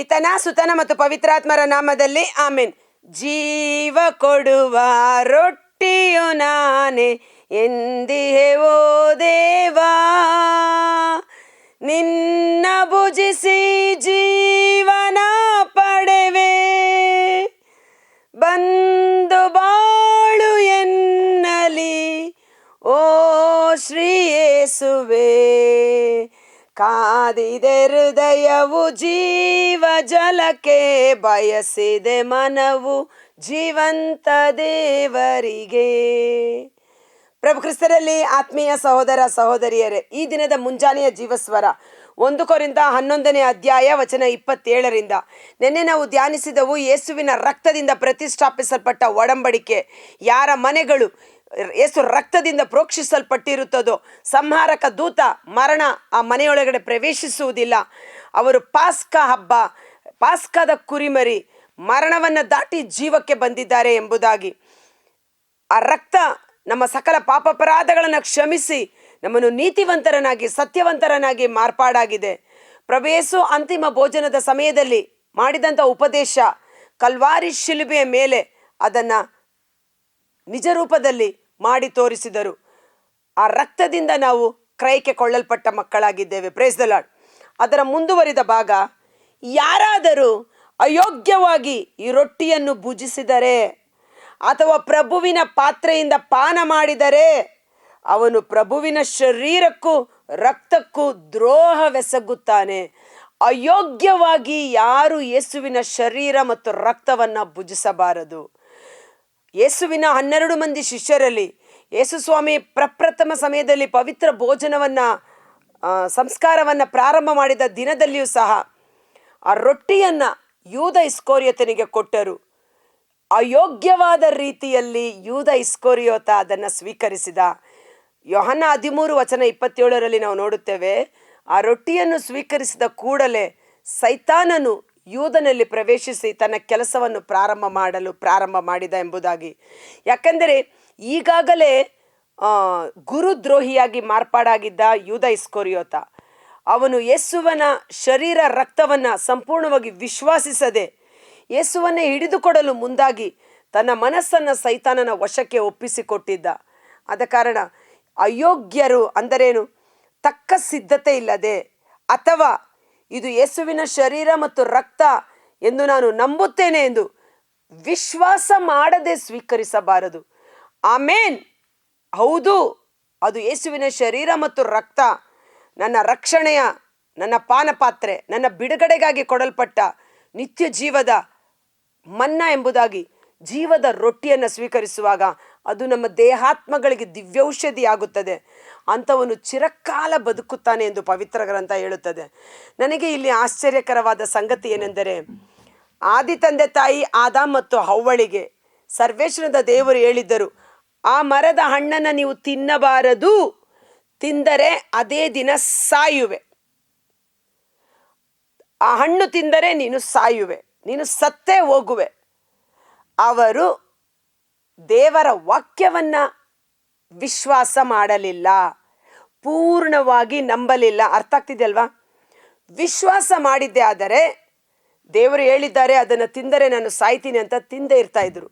ಪಿತನ, ಸುತನ ಮತ್ತು ಪವಿತ್ರಾತ್ಮರ ನಾಮದಲ್ಲಿ ಆಮೇನ್. ಜೀವ ಕೊಡುವ ರೊಟ್ಟಿಯು ನಾನೇ, ಎಂದಿಹೆ ಓ ದೇವಾ. ನಿನ್ನ ಭುಜಿಸಿ ಜೀವನ ಪಡೆವೆ. ಬಂದು ಬಾಳು ಎನ್ನಲಿ, ಓ ಶ್ರೀಯೇಸುವೆ ಕಾದಿದೆ ಹೃದಯವು ಜೀವ ಜಲಕ್ಕೆ ಬಯಸಿದೆ ಮನವು ಜೀವಂತ ದೇವರಿಗೆ. ಪ್ರಭು ಕ್ರಿಸ್ತರಲ್ಲಿ ಆತ್ಮೀಯ ಸಹೋದರ ಸಹೋದರಿಯರೇ, ಈ ದಿನದ ಮುಂಜಾನೆಯ ಜೀವಸ್ವರ, ಒಂದು ಕೊರಿಂದ ಹನ್ನೊಂದನೇ ಅಧ್ಯಾಯ ವಚನ ಇಪ್ಪತ್ತೇಳರಿಂದ. ನಿನ್ನೆ ನಾವು ಧ್ಯಾನಿಸಿದವು ಯೇಸುವಿನ ರಕ್ತದಿಂದ ಪ್ರತಿಷ್ಠಾಪಿಸಲ್ಪಟ್ಟ ಒಡಂಬಡಿಕೆ, ಯಾರ ಮನೆಗಳು ಯೇಸು ರಕ್ತದಿಂದ ಪ್ರೋಕ್ಷಿಸಲ್ಪಟ್ಟಿರುತ್ತದೋ? ಸಂಹಾರಕ ದೂತ ಮರಣ ಆ ಮನೆಯೊಳಗಡೆ ಪ್ರವೇಶಿಸುವುದಿಲ್ಲ. ಅವರು ಪಾಸ್ಕ ಹಬ್ಬ, ಪಾಸ್ಕದ ಕುರಿಮರಿ, ಮರಣವನ್ನು ದಾಟಿ ಜೀವಕ್ಕೆ ಬಂದಿದ್ದಾರೆ ಎಂಬುದಾಗಿ. ಆ ರಕ್ತ ನಮ್ಮ ಸಕಲ ಪಾಪಪರಾಧಗಳನ್ನು ಕ್ಷಮಿಸಿ, ನಮ್ಮನ್ನು ನೀತಿವಂತರನಾಗಿ ಸತ್ಯವಂತರನಾಗಿ ಮಾರ್ಪಾಡಾಗಿದೆ. ಪ್ರಭೇಸು ಅಂತಿಮ ಭೋಜನದ ಸಮಯದಲ್ಲಿ ಮಾಡಿದಂಥ ಉಪದೇಶ ಕಲ್ವಾರಿ ಶಿಲುಬೆಯ ಮೇಲೆ ಅದನ್ನು ನಿಜ ರೂಪದಲ್ಲಿ ಮಾಡಿ ತೋರಿಸಿದರು. ಆ ರಕ್ತದಿಂದ ನಾವು ಕ್ರಯಕ್ಕೆ ಕೊಳ್ಳಲ್ಪಟ್ಟ ಮಕ್ಕಳಾಗಿದ್ದೇವೆ. ಪ್ರೇಸ್ ದ ಲಾಡ್ ಅದರ ಮುಂದುವರಿದ ಭಾಗ, ಯಾರಾದರೂ ಅಯೋಗ್ಯವಾಗಿ ಈ ರೊಟ್ಟಿಯನ್ನು ಭುಜಿಸಿದರೆ ಅಥವಾ ಪ್ರಭುವಿನ ಪಾತ್ರೆಯಿಂದ ಪಾನ ಮಾಡಿದರೆ, ಅವನು ಪ್ರಭುವಿನ ಶರೀರಕ್ಕೂ ರಕ್ತಕ್ಕೂ ದ್ರೋಹವೆಸಗುತ್ತಾನೆ. ಅಯೋಗ್ಯವಾಗಿ ಯಾರು ಯೇಸುವಿನ ಶರೀರ ಮತ್ತು ರಕ್ತವನ್ನು ಭುಜಿಸಬಾರದು. ಯೇಸುವಿನ ಹನ್ನೆರಡು ಮಂದಿ ಶಿಷ್ಯರಲ್ಲಿ, ಯೇಸು ಸ್ವಾಮಿ ಪ್ರಪ್ರಥಮ ಸಮಯದಲ್ಲಿ ಪವಿತ್ರ ಭೋಜನವನ್ನು ಸಂಸ್ಕಾರವನ್ನು ಪ್ರಾರಂಭ ಮಾಡಿದ ದಿನದಲ್ಲಿಯೂ ಸಹ ಆ ರೊಟ್ಟಿಯನ್ನು ಯೂದ ಇಸ್ಕೋರಿಯತನಿಗೆ ಕೊಟ್ಟರು. ಅಯೋಗ್ಯವಾದ ರೀತಿಯಲ್ಲಿ ಯೂದ ಇಸ್ಕೋರಿಯೋತ ಅದನ್ನು ಸ್ವೀಕರಿಸಿದ. ಯೋಹನ ಹದಿಮೂರು ವಚನ ಇಪ್ಪತ್ತೇಳರಲ್ಲಿ ನಾವು ನೋಡುತ್ತೇವೆ, ಆ ರೊಟ್ಟಿಯನ್ನು ಸ್ವೀಕರಿಸಿದ ಕೂಡಲೇ ಸೈತಾನನು ಯೂದನಲ್ಲಿ ಪ್ರವೇಶಿಸಿ ತನ್ನ ಕೆಲಸವನ್ನು ಪ್ರಾರಂಭ ಮಾಡಲು ಪ್ರಾರಂಭ ಮಾಡಿದ ಎಂಬುದಾಗಿ. ಯಾಕೆಂದರೆ ಈಗಾಗಲೇ ಗುರುದ್ರೋಹಿಯಾಗಿ ಮಾರ್ಪಾಡಾಗಿದ್ದ ಯೂದ ಇಸ್ಕೋರಿಯೋತ, ಅವನು ಯೇಸುವನ ಶರೀರ ರಕ್ತವನ್ನು ಸಂಪೂರ್ಣವಾಗಿ ವಿಶ್ವಾಸಿಸದೆ ಯೇಸುವನ್ನೇ ಹಿಡಿದುಕೊಡಲು ಮುಂದಾಗಿ ತನ್ನ ಮನಸ್ಸನ್ನು ಸೈತಾನನ ವಶಕ್ಕೆ ಒಪ್ಪಿಸಿಕೊಟ್ಟಿದ್ದ. ಆದ ಕಾರಣ ಅಯೋಗ್ಯರು ಅಂದರೇನು? ತಕ್ಕ ಸಿದ್ಧತೆ ಇಲ್ಲದೆ ಅಥವಾ ಇದು ಯೇಸುವಿನ ಶರೀರ ಮತ್ತು ರಕ್ತ ಎಂದು ನಾನು ನಂಬುತ್ತೇನೆ ಎಂದು ವಿಶ್ವಾಸ ಮಾಡದೆ ಸ್ವೀಕರಿಸಬಾರದು. ಆಮೇನ್. ಹೌದು, ಅದು ಯೇಸುವಿನ ಶರೀರ ಮತ್ತು ರಕ್ತ, ನನ್ನ ರಕ್ಷಣೆಯ, ನನ್ನ ಪಾನಪಾತ್ರೆ, ನನ್ನ ಬಿಡುಗಡೆಗಾಗಿ ಕೊಡಲ್ಪಟ್ಟ ನಿತ್ಯ ಜೀವದ ಮನ್ನ ಎಂಬುದಾಗಿ ಜೀವದ ರೊಟ್ಟಿಯನ್ನು ಸ್ವೀಕರಿಸುವಾಗ ಅದು ನಮ್ಮ ದೇಹಾತ್ಮಗಳಿಗೆ ದಿವ್ಯೌಷಧಿ ಆಗುತ್ತದೆ. ಅಂಥವನು ಚಿರಕಾಲ ಬದುಕುತ್ತಾನೆ ಎಂದು ಪವಿತ್ರ ಗ್ರಂಥ ಹೇಳುತ್ತದೆ. ನನಗೆ ಇಲ್ಲಿ ಆಶ್ಚರ್ಯಕರವಾದ ಸಂಗತಿ ಏನೆಂದರೆ, ಆದಿ ತಂದೆ ತಾಯಿ ಆದ ಮತ್ತು ಹವ್ವಳಿಗೆ ಸರ್ವೇಶ್ವರದ ದೇವರು ಹೇಳಿದ್ದರು, ಆ ಮರದ ಹಣ್ಣನ್ನು ನೀವು ತಿನ್ನಬಾರದು, ತಿಂದರೆ ಅದೇ ದಿನ ಸಾಯುವೆ. ಆ ಹಣ್ಣು ತಿಂದರೆ ನೀನು ಸಾಯುವೆ, ನೀನು ಸತ್ತೇ ಹೋಗುವೆ. ಅವರು ದೇವರ ವಾಕ್ಯವನ್ನ ವಿಶ್ವಾಸ ಮಾಡಲಿಲ್ಲ. ಪೂರ್ಣವಾಗಿ ನಂಬಲಿಲ್ಲ. ಅರ್ಥ ಆಗ್ತಿದೆಯಲ್ವಾ ವಿಶ್ವಾಸ ಮಾಡಿದ್ದೆ ಆದರೆ ದೇವರು ಹೇಳಿದ್ದಾರೆ, ಅದನ್ನು ತಿಂದರೆ ನಾನು ಸಾಯ್ತೀನಿ ಅಂತ ತಿಂದೇ ಇರ್ತಾ ಇದ್ರು.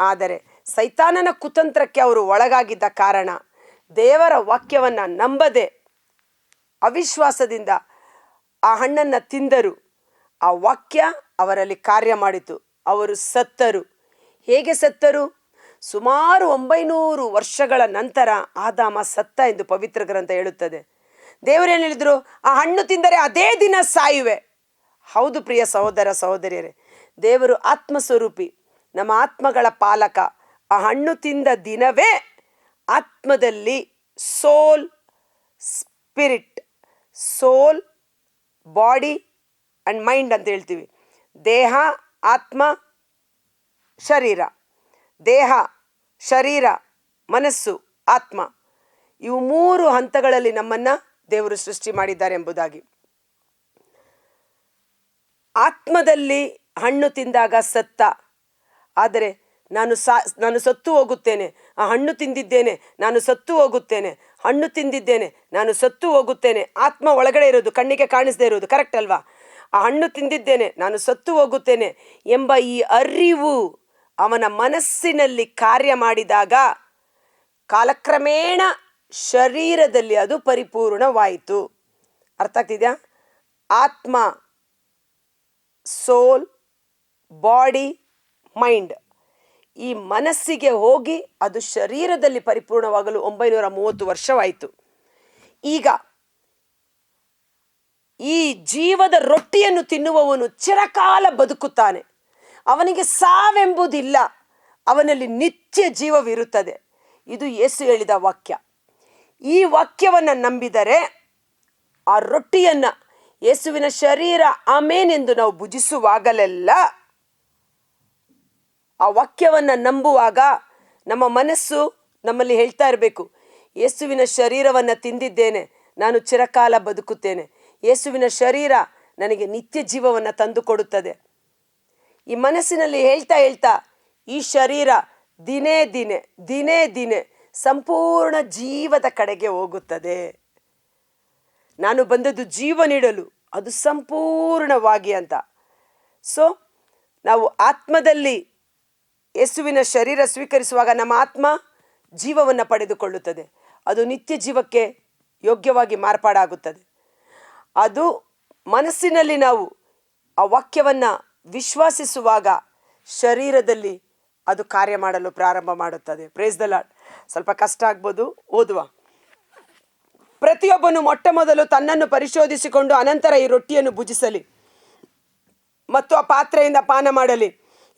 ಆದರೆ ಸೈತಾನನ ಕುತಂತ್ರಕ್ಕೆ ಅವರು ಒಳಗಾಗಿದ್ದ ಕಾರಣ ದೇವರ ವಾಕ್ಯವನ್ನು ನಂಬದೆ ಅವಿಶ್ವಾಸದಿಂದ ಆ ಹಣ್ಣನ್ನು ತಿಂದರು. ಆ ವಾಕ್ಯ ಅವರಲ್ಲಿ ಕಾರ್ಯ ಮಾಡಿತು. ಅವರು ಸತ್ತರು. ಹೇಗೆ ಸತ್ತರು? ಸುಮಾರು ಒಂಬೈನೂರು ವರ್ಷಗಳ ನಂತರ ಆದಾಮ ಸತ್ತ ಎಂದು ಪವಿತ್ರ ಗ್ರಂಥ ಹೇಳುತ್ತದೆ. ದೇವರೇನು ಹೇಳಿದ್ರು? ಆ ಹಣ್ಣು ತಿಂದರೆ ಅದೇ ದಿನ ಸಾಯುವೆ. ಹೌದು ಪ್ರಿಯ ಸಹೋದರ ಸಹೋದರಿಯರೇ, ದೇವರು ಆತ್ಮಸ್ವರೂಪಿ, ನಮ್ಮ ಆತ್ಮಗಳ ಪಾಲಕ. ಆ ಹಣ್ಣು ತಿಂದ ದಿನವೇ ಆತ್ಮದಲ್ಲಿ soul spirit, soul body and mind ಅಂತ ಹೇಳ್ತೀವಿ. ದೇಹ, ಆತ್ಮ ಶರೀರ, ದೇಹ, ಶರೀರ, ಮನಸ್ಸು, ಆತ್ಮ, ಇವು ಮೂರು ಹಂತಗಳಲ್ಲಿ ನಮ್ಮನ್ನು ದೇವರು ಸೃಷ್ಟಿ ಮಾಡಿದ್ದಾರೆ ಎಂಬುದಾಗಿ. ಆತ್ಮದಲ್ಲಿ ಹಣ್ಣು ತಿಂದಾಗ ಸತ್ತ, ಆದರೆ ನಾನು ಸಾ, ನಾನು ಸತ್ತು ಹೋಗುತ್ತೇನೆ, ಆ ಹಣ್ಣು ತಿಂದಿದ್ದೇನೆ, ನಾನು ಸತ್ತು ಹೋಗುತ್ತೇನೆ, ಹಣ್ಣು ತಿಂದಿದ್ದೇನೆ, ನಾನು ಸತ್ತು ಹೋಗುತ್ತೇನೆ, ಆತ್ಮ ಒಳಗಡೆ ಇರೋದು ಕಣ್ಣಿಗೆ ಕಾಣಿಸದೇ ಇರೋದು ಕರೆಕ್ಟ್ ಅಲ್ವಾ? ಆ ಹಣ್ಣು ತಿಂದಿದ್ದೇನೆ, ನಾನು ಸತ್ತು ಹೋಗುತ್ತೇನೆ ಎಂಬ ಈ ಅರಿವು ಅವನ ಮನಸ್ಸಿನಲ್ಲಿ ಕಾರ್ಯ ಮಾಡಿದಾಗ ಕಾಲಕ್ರಮೇಣ ಶರೀರದಲ್ಲಿ ಅದು ಪರಿಪೂರ್ಣವಾಯಿತು. ಅರ್ಥ ಆಗ್ತಿದ್ಯಾ? ಆತ್ಮ, ಸೋಲ್, ಬಾಡಿ, ಮೈಂಡ್. ಈ ಮನಸ್ಸಿಗೆ ಹೋಗಿ ಅದು ಶರೀರದಲ್ಲಿ ಪರಿಪೂರ್ಣವಾಗಲು ಒಂಬೈನೂರ ಮೂವತ್ತು ವರ್ಷವಾಯಿತು. ಈಗ ಈ ಜೀವದ ರೊಟ್ಟಿಯನ್ನು ತಿನ್ನುವವನು ಚಿರಕಾಲ ಬದುಕುತ್ತಾನೆ. ಅವನಿಗೆ ಸಾವೆಂಬುದಿಲ್ಲ. ಅವನಲ್ಲಿ ನಿತ್ಯ ಜೀವವಿರುತ್ತದೆ. ಇದು ಯೇಸು ಹೇಳಿದ ವಾಕ್ಯ. ಈ ವಾಕ್ಯವನ್ನು ನಂಬಿದರೆ ಆ ರೊಟ್ಟಿಯನ್ನು ಯೇಸುವಿನ ಶರೀರ ಆಮೇನೆಂದು ನಾವು ಭುಜಿಸುವಾಗಲೆಲ್ಲ ಆ ವಾಕ್ಯವನ್ನು ನಂಬುವಾಗ ನಮ್ಮ ಮನಸ್ಸು ನಮ್ಮಲ್ಲಿ ಹೇಳ್ತಾ ಇರಬೇಕು, ಯೇಸುವಿನ ಶರೀರವನ್ನು ತಿಂದಿದ್ದೇನೆ, ನಾನು ಚಿರಕಾಲ ಬದುಕುತ್ತೇನೆ. ಯೇಸುವಿನ ಶರೀರ ನನಗೆ ನಿತ್ಯ ಜೀವವನ್ನು ತಂದು ಕೊಡುತ್ತದೆ ಈ ಮನಸ್ಸಿನಲ್ಲಿ ಹೇಳ್ತಾ ಹೇಳ್ತಾ ಈ ಶರೀರ ದಿನೇ ದಿನೇ ದಿನೇ ದಿನೇ ಸಂಪೂರ್ಣ ಜೀವದ ಕಡೆಗೆ ಹೋಗುತ್ತದೆ. ನಾನು ಬಂದದ್ದು ಜೀವ ನೀಡಲು, ಅದು ಸಂಪೂರ್ಣವಾಗಿ ಅಂತ. ಸೊ ನಾವು ಆತ್ಮದಲ್ಲಿ ಯೇಸುವಿನ ಶರೀರ ಸ್ವೀಕರಿಸುವಾಗ ನಮ್ಮ ಆತ್ಮ ಜೀವವನ್ನು ಪಡೆದುಕೊಳ್ಳುತ್ತದೆ. ಅದು ನಿತ್ಯ ಜೀವಕ್ಕೆ ಯೋಗ್ಯವಾಗಿ ಮಾರ್ಪಾಡಾಗುತ್ತದೆ. ಅದು ಮನಸ್ಸಿನಲ್ಲಿ ನಾವು ಆ ವಾಕ್ಯವನ್ನು ವಿಶ್ವಾಸಿಸುವಾಗ ಶರೀರದಲ್ಲಿ ಅದು ಕಾರ್ಯ ಮಾಡಲು ಪ್ರಾರಂಭ ಮಾಡುತ್ತದೆ. ಪ್ರೇಸ್ ದ ಲಾಡ್ ಸ್ವಲ್ಪ ಕಷ್ಟ ಆಗ್ಬೋದು, ಓದುವ. ಪ್ರತಿಯೊಬ್ಬನು ಮೊಟ್ಟ ಮೊದಲು ತನ್ನನ್ನು ಪರಿಶೋಧಿಸಿಕೊಂಡು ಅನಂತರ ಈ ರೊಟ್ಟಿಯನ್ನು ಭುಜಿಸಲಿ. ಮತ್ತು ಆ ಪಾತ್ರೆಯಿಂದ ಪಾನ ಮಾಡಲಿ.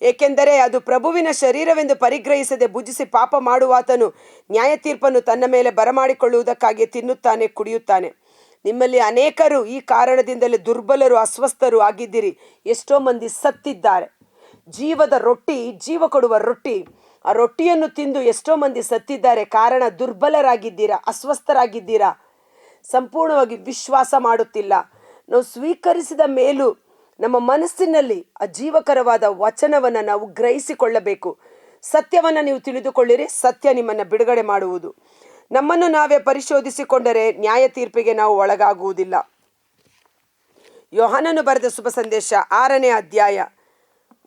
ಏಕೆಂದರೆ ಅದು ಪ್ರಭುವಿನ ಶರೀರವೆಂದು ಪರಿಗ್ರಹಿಸದೆ ಭುಜಿಸಿ ಪಾಪ ಮಾಡುವಾತನು ನ್ಯಾಯ ತೀರ್ಪನ್ನು ತನ್ನ ಮೇಲೆ ಬರಮಾಡಿಕೊಳ್ಳುವುದಕ್ಕಾಗಿ ತಿನ್ನುತ್ತಾನೆ, ಕುಡಿಯುತ್ತಾನೆ. ನಿಮ್ಮಲ್ಲಿ ಅನೇಕರು ಈ ಕಾರಣದಿಂದಲೇ ದುರ್ಬಲರು, ಅಸ್ವಸ್ಥರು ಆಗಿದ್ದೀರಿ. ಎಷ್ಟೋ ಮಂದಿ ಸತ್ತಿದ್ದಾರೆ. ಜೀವದ ರೊಟ್ಟಿ, ಜೀವ ಕೊಡುವ ರೊಟ್ಟಿ. ಆ ರೊಟ್ಟಿಯನ್ನು ತಿಂದು ಎಷ್ಟೋ ಮಂದಿ ಸತ್ತಿದ್ದಾರೆ. ಕಾರಣ, ದುರ್ಬಲರಾಗಿದ್ದೀರಾ, ಅಸ್ವಸ್ಥರಾಗಿದ್ದೀರಾ? ಸಂಪೂರ್ಣವಾಗಿ ವಿಶ್ವಾಸ ಮಾಡುತ್ತಿಲ್ಲ. ನಾವು ಸ್ವೀಕರಿಸಿದ ಮೇಲೂ ನಮ್ಮ ಮನಸ್ಸಿನಲ್ಲಿ ಆ ಜೀವಕರವಾದ ವಚನವನ್ನು ನಾವು ಗ್ರಹಿಸಿಕೊಳ್ಳಬೇಕು. ಸತ್ಯವನ್ನು ನೀವು ತಿಳಿದುಕೊಳ್ಳಿರಿ. ಸತ್ಯ ನಿಮ್ಮನ್ನು ಬಿಡುಗಡೆ ಮಾಡುವುದು. ನಮ್ಮನ್ನು ನಾವೇ ಪರಿಶೋಧಿಸಿಕೊಂಡರೆ ನ್ಯಾಯ ತೀರ್ಪಿಗೆ ನಾವು ಒಳಗಾಗುವುದಿಲ್ಲ. ಯೋಹಾನನು ಬರೆದ ಶುಭ ಸಂದೇಶ ಆರನೇ ಅಧ್ಯಾಯ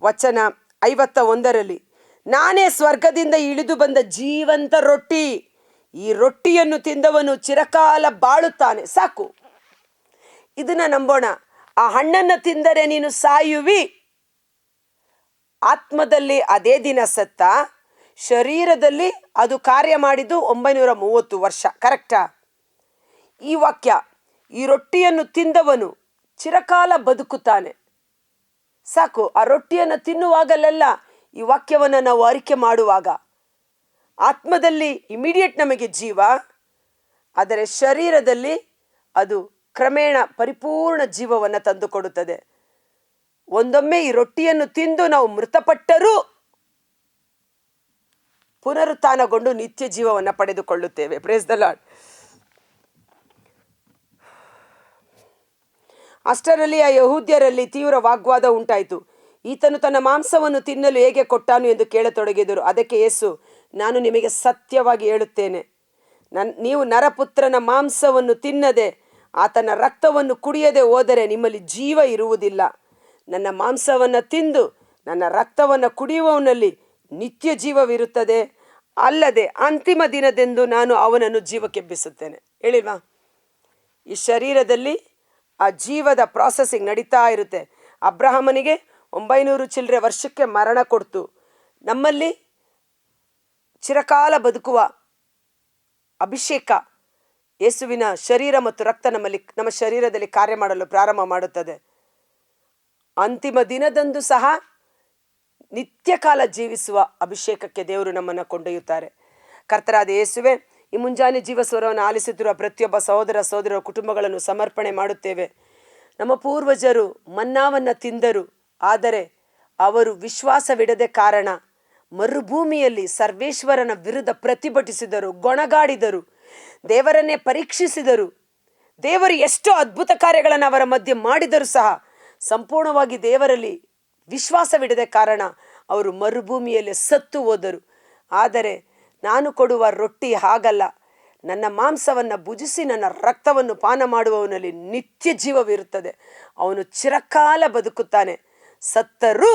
ವಚನ ಐವತ್ತ ಒಂದರಲ್ಲಿ ನಾನೇ ಸ್ವರ್ಗದಿಂದ ಇಳಿದು ಬಂದ ಜೀವಂತ ರೊಟ್ಟಿ, ಈ ರೊಟ್ಟಿಯನ್ನು ತಿಂದವನು ಚಿರಕಾಲ ಬಾಳುತ್ತಾನೆ. ಸಾಕು. ಇದನ್ನ ನಂಬೋಣ. ಆ ಹಣ್ಣನ್ನು ತಿಂದರೆ ನೀನು ಸಾಯುವಿ. ಆತ್ಮದಲ್ಲಿ ಅದೇ ದಿನ ಸತ್ತ. ಶರೀರದಲ್ಲಿ ಅದು ಕಾರ್ಯ ಮಾಡಿದ್ದು ಒಂಬೈನೂರ ಮೂವತ್ತು ವರ್ಷ ಕರೆಕ್ಟಾ ಈ ವಾಕ್ಯ, ಈ ರೊಟ್ಟಿಯನ್ನು ತಿಂದವನು ಚಿರಕಾಲ ಬದುಕುತ್ತಾನೆ. ಸಾಕು, ಆ ರೊಟ್ಟಿಯನ್ನು ತಿನ್ನುವಾಗಲೆಲ್ಲ ಈ ವಾಕ್ಯವನ್ನು ನಾವು ಅರಿಕೆ ಮಾಡುವಾಗ ಆತ್ಮದಲ್ಲಿ ಇಮಿಡಿಯೇಟ್ ನಮಗೆ ಜೀವ, ಆದರೆ ಶರೀರದಲ್ಲಿ ಅದು ಕ್ರಮೇಣ ಪರಿಪೂರ್ಣ ಜೀವವನ್ನು ತಂದುಕೊಡುತ್ತದೆ. ಒಂದೊಮ್ಮೆ ಈ ರೊಟ್ಟಿಯನ್ನು ತಿಂದು ನಾವು ಮೃತಪಟ್ಟರೂ ಪುನರುತ್ಥಾನಗೊಂಡು ನಿತ್ಯ ಜೀವವನ್ನು ಪಡೆದುಕೊಳ್ಳುತ್ತೇವೆ. ಪ್ರೇಸ್ ದ ಲಾಡ್ ಅಷ್ಟರಲ್ಲಿ ಆ ಯಹೂದ್ಯರಲ್ಲಿ ತೀವ್ರ ವಾಗ್ವಾದ ಉಂಟಾಯಿತು. ಈತನು ತನ್ನ ಮಾಂಸವನ್ನು ತಿನ್ನಲು ಹೇಗೆ ಕೊಟ್ಟಾನು ಎಂದು ಕೇಳತೊಡಗಿದರು. ಅದಕ್ಕೆ ಯೇಸು, ನಾನು ನಿಮಗೆ ಸತ್ಯವಾಗಿ ಹೇಳುತ್ತೇನೆ. ನನ್, ನೀವು ನರಪುತ್ರನ ಮಾಂಸವನ್ನು ತಿನ್ನದೆ ಆತನ ರಕ್ತವನ್ನು ಕುಡಿಯದೆ ಹೋದರೆ ನಿಮ್ಮಲ್ಲಿ ಜೀವ ಇರುವುದಿಲ್ಲ. ನನ್ನ ಮಾಂಸವನ್ನು ತಿಂದು ನನ್ನ ರಕ್ತವನ್ನು ಕುಡಿಯುವವನಲ್ಲಿ ನಿತ್ಯ ಜೀವವಿರುತ್ತದೆ. ಅಲ್ಲದೆ ಅಂತಿಮ ದಿನದೆಂದು ನಾನು ಅವನನ್ನು ಜೀವಕ್ಕೆಬ್ಬಿಸುತ್ತೇನೆ ಹೇಳಿಲ್ವಾ? ಈ ಶರೀರದಲ್ಲಿ ಆ ಜೀವದ ಪ್ರಾಸೆಸಿಂಗ್ ನಡೀತಾ ಇರುತ್ತೆ. ಅಬ್ರಹಮನಿಗೆ ಒಂಬೈನೂರು ಚಿಲ್ಲರೆ ವರ್ಷಕ್ಕೆ ಮರಣ ಕೊಡ್ತು. ನಮ್ಮಲ್ಲಿ ಚಿರಕಾಲ ಬದುಕುವ ಅಭಿಷೇಕ ಯೇಸುವಿನ ಶರೀರ ಮತ್ತು ರಕ್ತ ನಮ್ಮಲ್ಲಿ, ನಮ್ಮ ಶರೀರದಲ್ಲಿ ಕಾರ್ಯ ಮಾಡಲು ಪ್ರಾರಂಭ ಮಾಡುತ್ತದೆ. ಅಂತಿಮ ದಿನದಂದು ಸಹ ನಿತ್ಯ ಕಾಲ ಜೀವಿಸುವ ಅಭಿಷೇಕಕ್ಕೆ ದೇವರು ನಮ್ಮನ್ನು ಕೊಂಡೊಯ್ಯುತ್ತಾರೆ. ಕರ್ತರಾದ ಯೇಸುವೆ, ಈ ಮುಂಜಾನೆ ಜೀವ ಸ್ವರವನ್ನು ಆಲಿಸುತ್ತಿರುವ ಪ್ರತಿಯೊಬ್ಬ ಸಹೋದರ ಸಹೋದರರ ಕುಟುಂಬಗಳನ್ನು ಸಮರ್ಪಣೆ ಮಾಡುತ್ತೇವೆ. ನಮ್ಮ ಪೂರ್ವಜರು ಮನ್ನಾವನ್ನು ತಿಂದರು, ಆದರೆ ಅವರು ವಿಶ್ವಾಸವಿಡದೆ ಕಾರಣ ಮರುಭೂಮಿಯಲ್ಲಿ ಸರ್ವೇಶ್ವರನ ವಿರುದ್ಧ ಪ್ರತಿಭಟಿಸಿದರು, ಗೊಣಗಾಡಿದರು, ದೇವರನ್ನೇ ಪರೀಕ್ಷಿಸಿದರು. ದೇವರು ಎಷ್ಟೋ ಅದ್ಭುತ ಕಾರ್ಯಗಳನ್ನು ಅವರ ಮಧ್ಯೆ ಮಾಡಿದರೂ ಸಹ ಸಂಪೂರ್ಣವಾಗಿ ದೇವರಲ್ಲಿ ವಿಶ್ವಾಸವಿಡದೆ ಕಾರಣ ಅವರು ಮರುಭೂಮಿಯಲ್ಲಿ ಸತ್ತು ಹೋದರು. ಆದರೆ ನಾನು ಕೊಡುವ ರೊಟ್ಟಿ ಹಾಗಲ್ಲ. ನನ್ನ ಮಾಂಸವನ್ನು ಭುಜಿಸಿ ನನ್ನ ರಕ್ತವನ್ನು ಪಾನ ಮಾಡುವವನಲ್ಲಿ ನಿತ್ಯ ಜೀವವಿರುತ್ತದೆ. ಅವನು ಚಿರಕಾಲ ಬದುಕುತ್ತಾನೆ. ಸತ್ತರೂ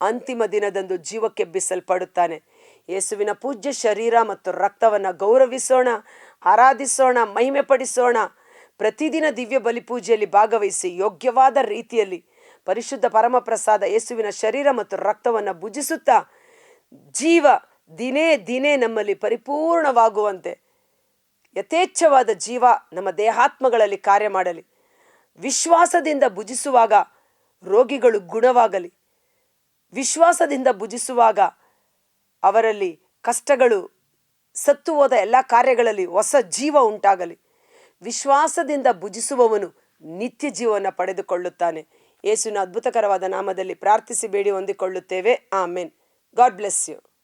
ಅಂತಿಮ ದಿನದಂದು ಜೀವಕ್ಕೆ ಬಿಸಲ್ಪಡುತ್ತಾನೆ. ಯೇಸುವಿನ ಪೂಜ್ಯ ಶರೀರ ಮತ್ತು ರಕ್ತವನ್ನು ಗೌರವಿಸೋಣ, ಆರಾಧಿಸೋಣ ಮಹಿಮೆ ಪಡಿಸೋಣ ಪ್ರತಿದಿನ ದಿವ್ಯ ಬಲಿಪೂಜೆಯಲ್ಲಿ ಭಾಗವಹಿಸಿ ಯೋಗ್ಯವಾದ ರೀತಿಯಲ್ಲಿ ಪರಿಶುದ್ಧ ಪರಮಪ್ರಸಾದ ಯೇಸುವಿನ ಶರೀರ ಮತ್ತು ರಕ್ತವನ್ನು ಭುಜಿಸುತ್ತಾ ಜೀವ ದಿನೇ ದಿನೇ ನಮ್ಮಲ್ಲಿ ಪರಿಪೂರ್ಣವಾಗುವಂತೆ, ಯಥೇಚ್ಛವಾದ ಜೀವ ನಮ್ಮ ದೇಹಾತ್ಮಗಳಲ್ಲಿ ಕಾರ್ಯ ಮಾಡಲಿ. ವಿಶ್ವಾಸದಿಂದ ಭುಜಿಸುವಾಗ ರೋಗಿಗಳು ಗುಣವಾಗಲಿ. ವಿಶ್ವಾಸದಿಂದ ಭುಜಿಸುವಾಗ ಅವರಲ್ಲಿ ಕಷ್ಟಗಳು, ಸತ್ತು ಹೋದ ಎಲ್ಲ ಕಾರ್ಯಗಳಲ್ಲಿ ಹೊಸ ಜೀವ ಉಂಟಾಗಲಿ. ವಿಶ್ವಾಸದಿಂದ ಭುಜಿಸುವವನು ನಿತ್ಯ ಜೀವನ ಪಡೆದುಕೊಳ್ಳುತ್ತಾನೆ. ಯೇಸುವಿನ ಅದ್ಭುತಕರವಾದ ನಾಮದಲ್ಲಿ ಪ್ರಾರ್ಥಿಸಿ ಬೇಡಿ ಹೊಂದಿಕೊಳ್ಳುತ್ತೇವೆ. ಆಮೇನ್. God bless you.